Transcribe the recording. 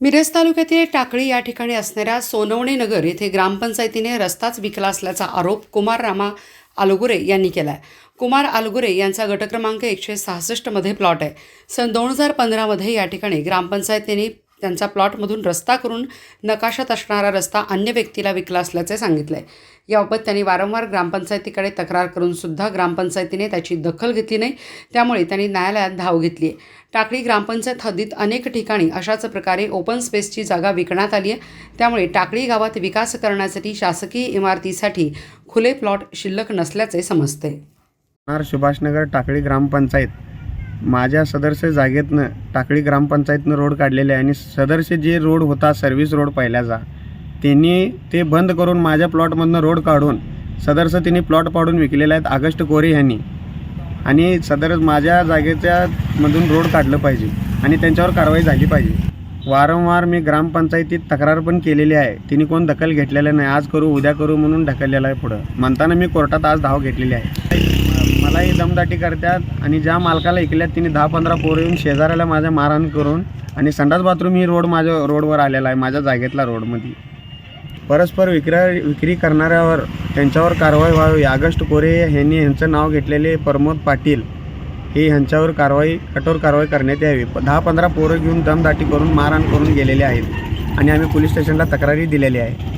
मिरज तालुक्यातील टाकळी या ठिकाणी असणाऱ्या सोनवणे नगर येथे ग्रामपंचायतीने रस्ताच विकला असल्याचा आरोप कुमार रामा आलगुरे यांनी केला आहे कुमार आलगुरे यांचा गट क्रमांक एकशे सहासष्टमध्ये प्लॉट आहे. सन दोन हजार पंधरामध्ये या ठिकाणी ग्रामपंचायतीने त्यांचा प्लॉटमधून रस्ता करून नकाशात असणारा रस्ता अन्य व्यक्तीला विकला असल्याचे सांगितले याबाबत त्यांनी वारंवार ग्रामपंचायतीकडे तक्रार करून सुद्धा ग्रामपंचायतीने त्याची दखल घेतली नाही. त्यामुळे त्यांनी न्यायालयात धाव घेतली आहे टाकळी ग्रामपंचायत हद्दीत अनेक ठिकाणी अशाच प्रकारे ओपन स्पेसची जागा विकण्यात आली आहे त्यामुळे टाकळी गावात विकास करण्यासाठी शासकीय इमारतीसाठी खुले प्लॉट शिल्लक नसल्याचे समजते सुभाषनगर टाकळी ग्रामपंचायत माझ्या सदरसे जागेतनं टाकळी ग्रामपंचायतनं रोड काढलेले आहे आणि सदरसे जे रोड होता सर्व्हिस रोड पहिल्याचा त्यांनी ते बंद करून माझ्या प्लॉटमधनं रोड काढून सदरसं त्यांनी प्लॉट पाडून विकलेले आहेत ऑगस्ट कोरे यांनी. आणि सदर माझ्या जागेच्या मधून रोड काढलं पाहिजे आणि त्यांच्यावर कारवाई झाली पाहिजे. वारंवार मी ग्रामपंचायतीत तक्रार पण केलेली आहे. तिने कोण दखल घेतलेलं नाही. आज करू उद्या करू म्हणून ढकललेलं आहे पुढं. म्हणताना मी कोर्टात आज धाव घेतलेली आहे. मलाही दमदाटी करतात आणि ज्या मालकाला ऐकल्यात तिने दहा पंधरा पोरं येऊन शेजाऱ्याला माझ्या मारहाण करून आणि संडास बाथरूम ही रोड माझ्या रोडवर आलेला आहे माझ्या जागेतला रोडमध्ये. परस्पर विक्रा विक्री करणाऱ्यावर त्यांच्यावर कारवाई व्हावी. ऑगस्ट कोरे यांनी यांचं नाव घेतलेले प्रमोद पाटील हे ह्यांच्यावर कारवाई कठोर कारवाई करण्यात यावी. दहा पंधरा पोरं घेऊन दमदाटी करून मारहाण करून गेलेले आहेत आणि आम्ही पोलीस स्टेशनला तक्रारी दिलेली आहे